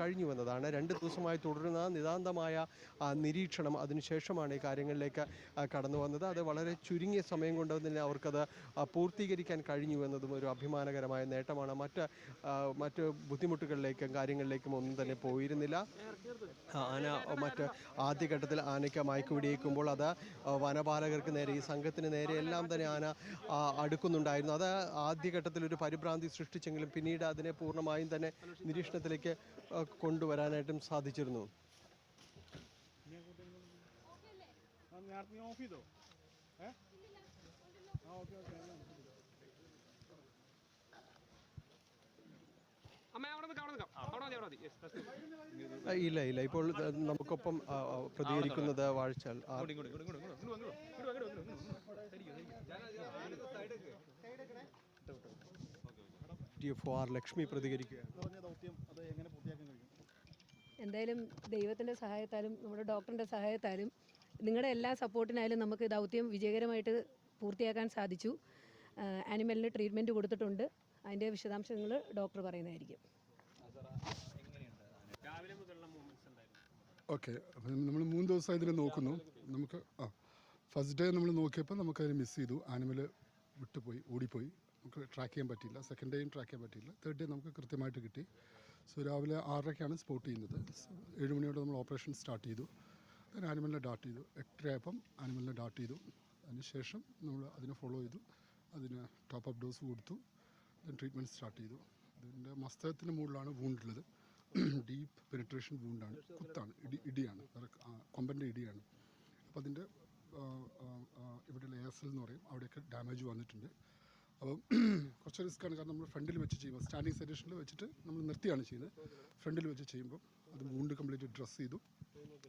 കഴിഞ്ഞു വന്നതാണ്. രണ്ട് ദിവസമായി തുടരുന്ന നിതാന്തമായ നിരീക്ഷണം അതിനുശേഷമാണ് ഈ കാര്യങ്ങളിലേക്ക് കടന്നു വന്നത്. അത് വളരെ ചുരുങ്ങിയ സമയം കൊണ്ട് തന്നെ അവർക്കത് പൂർത്തീകരിക്കാൻ കഴിഞ്ഞു എന്നതും ഒരു അഭിമാനകരമായ നേട്ടമാണ്. മറ്റ് മറ്റ് ബുദ്ധിമുട്ടുകളിലേക്കും കാര്യങ്ങളിലേക്കും ഒന്നും തന്നെ പോയിരുന്നില്ല. ആന മറ്റ് ആദ്യഘട്ടത്തിൽ ആനയ്ക്ക് മയക്കുപിടിയേക്കുമ്പോൾ അത് വനപാലകർക്ക് നേരെ ഈ സംഘത്തിന് നേരെ എല്ലാം തന്നെ ആന അടുക്കുന്നുണ്ടായിരുന്നു. അത് ആദ്യഘട്ടത്തിൽ ഒരു പരിഭ്രാന്തി സൃഷ്ടിച്ചെങ്കിലും പിന്നീട് അതിനെ പൂർണമായും തന്നെ നിരീക്ഷണത്തിലേക്ക് കൊണ്ടുവരാനായിട്ടും സാധിച്ചിരുന്നു ഓഫ് ഇല്ല ഇല്ല ഇപ്പോൾ നമുക്കൊപ്പം പ്രതികരിക്കുന്നത് Vazhachal D F R Lakshmi പ്രതികരിക്കുകയാണ്. എന്തായാലും ദൈവത്തിന്റെ സഹായത്താലും നമ്മുടെ ഡോക്ടറിന്റെ സഹായത്താലും നിങ്ങളുടെ എല്ലാ സപ്പോർട്ടിനായാലും നമുക്ക് ദൗത്യം വിജയകരമായിട്ട് പൂർത്തിയാക്കാൻ സാധിച്ചു. ആനിമലിന് ട്രീറ്റ്മെന്റ് കൊടുത്തിട്ടുണ്ട്. അതിന്റെ വിശദാംശങ്ങൾ ഡോക്ടർ പറയുന്നതായിരിക്കും. ഓക്കെ നമ്മൾ മൂന്ന് ദിവസം ഇതിനെ നോക്കുന്നു. നമുക്ക് ആ ഫസ്റ്റ് ഡേ നമ്മൾ നോക്കിയപ്പോൾ നമുക്കതിനെ മിസ് ചെയ്തു. ആനിമൽ വിട്ടുപോയി ഓടിപ്പോയി. നമുക്ക് ട്രാക്ക് ചെയ്യാൻ പറ്റിയില്ല. സെക്കൻഡ് ഡേയും ട്രാക്ക് ചെയ്യാൻ പറ്റിയില്ല. തേർഡ് ഡേ നമുക്ക് കൃത്യമായിട്ട് കിട്ടി. സോ രാവിലെ ആറരയ്ക്കാണ് സ്പോട്ട് ചെയ്യുന്നത്. ഏഴ് മണിയോടെ നമ്മൾ ഓപ്പറേഷൻ സ്റ്റാർട്ട് ചെയ്തു. അതിന് ആനിമലിനെ ഡാട്ട് ചെയ്തു. എട്ടരയായപ്പം ആനിമലിനെ ഡാട്ട് ചെയ്തു. അതിനുശേഷം നമ്മൾ അതിനെ ഫോളോ ചെയ്തു. അതിന് ടോപ്പ് അപ്പ് ഡോസ് കൊടുത്തു. ദെൻ ട്രീറ്റ്മെന്റ് സ്റ്റാർട്ട് ചെയ്തു. അതിന്റെ മസ്തകത്തിന് മുകളിലാണ് വൂണ്ടുള്ളത് ഡീപ്പ് പെനിട്രേഷൻ വൂണ്ടാണ് കുത്താണ്. ഇടി ഇടിയാണ്. കൊമ്പന്റെ ഇടിയാണ്. അപ്പോൾ അതിന്റെ ഇവിടെ ലേസൽ എന്ന് പറയും. അവിടെയൊക്കെ ഡാമേജ് വന്നിട്ടുണ്ട്. അപ്പം കുറച്ച് റിസ്ക്കാണ് കാരണം നമ്മൾ ഫ്രണ്ടിൽ വെച്ച് ചെയ്യുമ്പോൾ സ്റ്റാൻഡിങ് സെറ്റേഷനിൽ വെച്ചിട്ട് നമ്മൾ നിർത്തിയാണ് ചെയ്യുന്നത്. ഫ്രണ്ടിൽ വെച്ച് ചെയ്യുമ്പോൾ അത് മൂണ്ട് കംപ്ലീറ്റ് ഡ്രസ്സ് ചെയ്തു.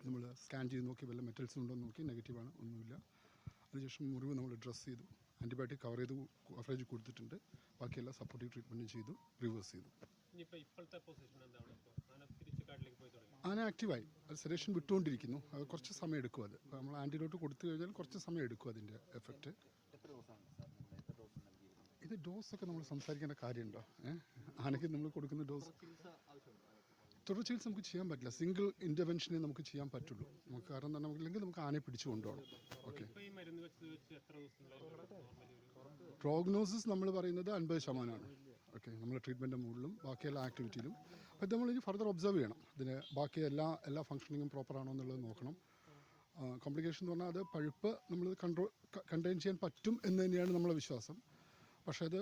നമ്മൾ സ്കാൻ ചെയ്ത് നോക്കി വല്ല മെറ്റൽസ് ഉണ്ടോ എന്ന് നോക്കി നെഗറ്റീവാണ് ഒന്നുമില്ല. അതിനുശേഷം മുറിവ് നമ്മൾ ഡ്രസ്സ് ചെയ്തു. ആന്റിബയോട്ടിക് കവർ ചെയ്ത് കവറേജ് കൊടുത്തിട്ടുണ്ട്. ബാക്കിയെല്ലാം സപ്പോർട്ടീവ് ട്രീറ്റ്മെന്റ് ചെയ്തു റിവേഴ്സ് ചെയ്തു. ആന ആക്റ്റീവായി അത് സെഡേഷൻ വിട്ടുകൊണ്ടിരിക്കുന്നു. അത് കുറച്ച് സമയം എടുക്കും അത്. നമ്മൾ ആന്റിബയോട്ടിക് കൊടുത്തു കഴിഞ്ഞാൽ കുറച്ച് സമയം എടുക്കും അതിന്റെ എഫക്റ്റ് ഇത് ഡോസൊക്കെ നമ്മൾ സംസാരിക്കേണ്ട കാര്യമുണ്ടോ? ഏഹ് ആനയ്ക്ക് നമ്മൾ കൊടുക്കുന്ന ഡോസ്. തുടർ ചികിത്സ നമുക്ക് ചെയ്യാൻ പറ്റില്ല. സിംഗിൾ ഇന്റർവെൻഷനെ നമുക്ക് ചെയ്യാൻ പറ്റുള്ളൂ. നമുക്ക് കാരണം എന്താ നമുക്ക് നമുക്ക് ആനയെ പിടിച്ചു കൊണ്ടുപോകണം. ഓക്കെ പ്രോഗ്നോസിസ് നമ്മൾ പറയുന്നത് അൻപത് ശതമാനമാണ്. ഓക്കെ നമ്മൾ ട്രീറ്റ്മെന്റ് മുകളിലും ബാക്കി എല്ലാ ആക്ടിവിറ്റിയിലും അപ്പം നമ്മൾ ഇനി ഫർദർ ഒബ്സർവ് ചെയ്യണം. ഇതിന് ബാക്കി എല്ലാ എല്ലാ ഫംഗ്ഷനിങ്ങും പ്രോപ്പർ ആണോ എന്നുള്ളത് നോക്കണം. കോംപ്ലിക്കേഷൻ എന്ന് പറഞ്ഞാൽ അത് പഴുപ്പ് നമ്മൾ കൺട്രോൾ കണ്ടെയ്ൻ ചെയ്യാൻ പറ്റും എന്ന് തന്നെയാണ് നമ്മളെ വിശ്വാസം. പക്ഷേ അത്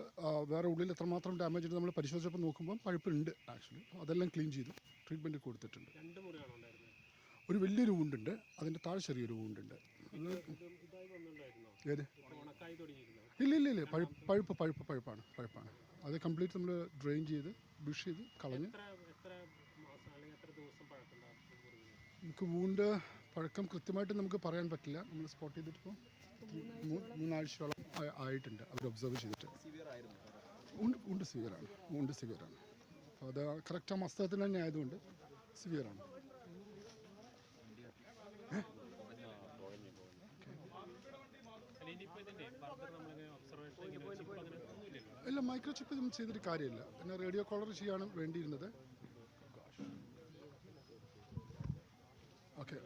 വേറെ ഉള്ളിൽ എത്രമാത്രം ഡാമേജ് ഉണ്ട് നമ്മൾ പരിശോധിച്ചപ്പോൾ നോക്കുമ്പോൾ പഴുപ്പുണ്ട് ആക്ച്വലി അതെല്ലാം ക്ലീൻ ചെയ്തു ട്രീറ്റ്മെന്റ് കൊടുത്തിട്ടുണ്ട്. ഒരു വലിയൊരു വൂണ്ടുണ്ട് അതിന്റെ താഴെ ചെറിയൊരു വൂണ്ടുണ്ട് ഏത്? ഇല്ല ഇല്ല ഇല്ല പഴുപ്പ് പഴുപ്പ് പഴുപ്പ് പഴുപ്പാണ് പഴുപ്പാണ്. അത് കംപ്ലീറ്റ് നമ്മൾ ഡ്രെയിൻ ചെയ്ത് ബ്രഷ് ചെയ്ത് കളഞ്ഞ്. നമുക്ക് വൂണ്ട് പഴക്കം കൃത്യമായിട്ട് നമുക്ക് പറയാൻ പറ്റില്ല. നമ്മൾ സ്പോട്ട് ചെയ്തിട്ടിപ്പോൾ മൂന്നാഴ്ചയോളം ആയിട്ടുണ്ട്. അവർ ഒബ്സർവ് ചെയ്തിട്ട്. ഉണ്ട് ഉണ്ട് സിവിയറാണ് ഉണ്ട് സിവിയറാണ് അപ്പോൾ അത് കറക്റ്റ് ആ മസ്തകത്തിന് തന്നെ ആയതുകൊണ്ട് സിവിയറാണ് ഇല്ല മൈക്രോ ചിപ്പ് ഇതൊന്നും ചെയ്തിട്ട് കാര്യമില്ല. പിന്നെ റേഡിയോ കോളർ ചെയ്യാണ് വേണ്ടിയിരുന്നത്. ഓക്കെ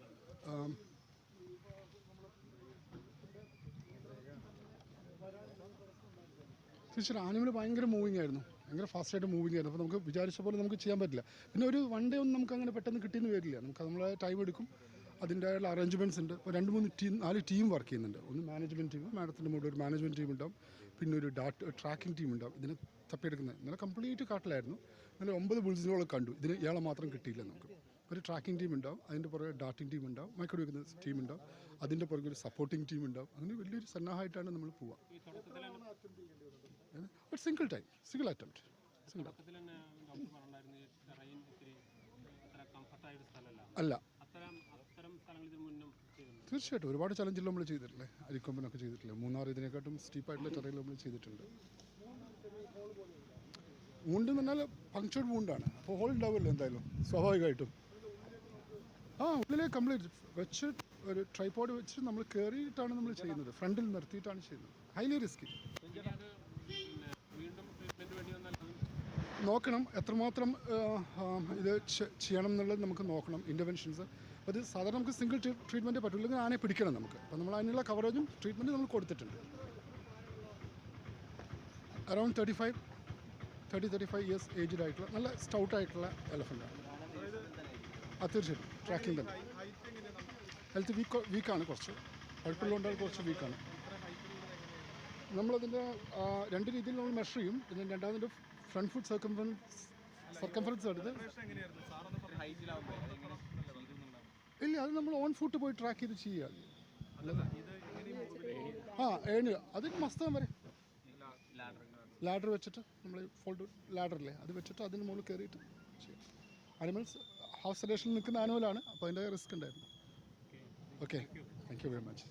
തീർച്ചയായിട്ടും ആനിമൽ ഭയങ്കര മൂവിങ് ആയിരുന്നു. ഭയങ്കര ഫാസ്റ്റായിട്ട് മൂവിങ് ആയിരുന്നു. അപ്പോൾ നമുക്ക് വിചാരിച്ച പോലെ നമുക്ക് ചെയ്യാൻ പറ്റില്ല. പിന്നെ ഒരു വൺ ഡേ ഒന്നും നമുക്ക് അങ്ങനെ പെട്ടെന്ന് കിട്ടിയെന്ന് വരില്ല. നമുക്ക് നമ്മളെ ടൈം എടുക്കും. അതിന്റെതായുള്ള അറേഞ്ച്മെന്റ്സ് ഉണ്ട്. ഇപ്പോൾ രണ്ട് മൂന്ന് ടീം നാല് ടീം വർക്ക് ചെയ്യുന്നുണ്ട്. ഒന്ന് മാനേജ്മെന്റ് ടീം മാഡത്തിന്റെ മുകളിൽ ഒരു മാനേജ്മെന്റ് ടീം ഉണ്ടാവും. പിന്നെ ഒരു ഡാറ്റ ട്രാക്കിംഗ് ടീം ഉണ്ടാവും. ഇതിനെ തപ്പിയെടുക്കുന്നത്. ഇന്നലെ കംപ്ലീറ്റ് കാട്ടിലായിരുന്നു. ഇന്നലെ ഒമ്പത് ബുൾസിനോളം കണ്ടു. ഇതിന് ഇയാളെ മാത്രം കിട്ടിയില്ല നമുക്ക്. ഒരു ട്രാക്കിംഗ് ടീം ഉണ്ടാവും. അതിന്റെ പുറകെ ഡാറ്റിംഗ് ടീം ഉണ്ടാവും. മൈക്രോ വെക്കുന്ന ടീം ഉണ്ടാവും. അതിന്റെ പുറകെ ഒരു സപ്പോർട്ടിംഗ് ടീം ഉണ്ടാവും. അങ്ങനെ വലിയൊരു സന്നാഹമായിട്ടാണ് നമ്മൾ പോവുക. ഒരു single time single attempt single അല്ല. തീർച്ചയായിട്ടും ഒരുപാട് ചലഞ്ചിൽ നമ്മൾ ചെയ്തിട്ടില്ലേ? അരിക്കൊമ്പനൊക്കെ ചെയ്തിട്ടില്ലേ? മൂന്നാർ ഇതിനെക്കാട്ടും സ്റ്റീപ്പായിട്ടുള്ള ടെറയിൽ നമ്മൾ ചെയ്തിട്ടുണ്ട്. വൂണ്ട് എന്ന് പറഞ്ഞാൽ പങ്ക്ചേർഡ് വൂണ്ടാണ് അപ്പോൾ ഹോൾ ഉണ്ടാവുമല്ലോ എന്തായാലും സ്വാഭാവികമായിട്ടും. ആ ഉള്ളിലെ കംപ്ലീറ്റ് വെച്ച് ഒരു ട്രൈപോഡ് വെച്ച് നമ്മൾ കയറിയിട്ടാണ് നമ്മൾ ചെയ്യുന്നത്. ഫ്രണ്ടിൽ നിർത്തിയിട്ടാണ് ചെയ്യുന്നത്. ഹൈലി റിസ്കി ഇനി അത് പിന്നെ വീണ്ടും ട്രീറ്റ്മെന്റ് വേണ്ടി വന്നാൽ നോക്കണം. എത്രമാത്രം ഇത് ചെയ്യണം എന്നുള്ളത് നമുക്ക് നോക്കണം ഇന്റർവെൻഷൻസ് അത് സാധാരണ നമുക്ക് സിംഗിൾ ട്രീറ്റ്മെന്റ് പറ്റില്ലെങ്കിൽ ആനെ പിടിക്കണം നമുക്ക്. അപ്പോൾ നമ്മൾ അതിനുള്ള കവറേജും ട്രീറ്റ്മെന്റും നമ്മൾ കൊടുത്തിട്ടുണ്ട്. Around thirty five thirty thirty five years aged ആയിട്ടുള്ള നല്ല സ്റ്റൗട്ട് ആയിട്ടുള്ള എലഫന്റാണ് ആ തീർച്ചയായിട്ടും. ട്രാക്കിംഗ് തന്നെ. ഹെൽത്ത് വീക്ക് വീക്കാണ് കുറച്ച്. പഴുപ്പുള്ളതുകൊണ്ട് കുറച്ച് വീക്കാണ് നമ്മളതിന്റെ രണ്ട് രീതിയിൽ നമ്മൾ മെഷർ ചെയ്യും. പിന്നെ രണ്ടാമതിന്റെ ഫ്രണ്ട് ഫുഡ് സർക്കംഫറൻസ് സർക്കംഫറൻസ് എടുത്ത് ഇല്ല അത് നമ്മൾ ഓൺ ഫുട്ട് പോയി ട്രാക്ക് ചെയ്ത് ചെയ്യുക. ആ ഏണ് അത് മസ്താൻ വരെ. ലാഡർ വെച്ചിട്ട് നമ്മൾ ഫോൾഡ് ലാഡറില്ലേ അത് വെച്ചിട്ട് അതിന് മുകളിൽ കയറിയിട്ട് ചെയ്യാം. അനിമൽസ് ഹൗസ് സെലേഷനിൽ നിൽക്കുന്ന ആനുവലാണ് അപ്പോൾ അതിന്റെ റിസ്ക് ഉണ്ടായിരുന്നു. Okay thank you very much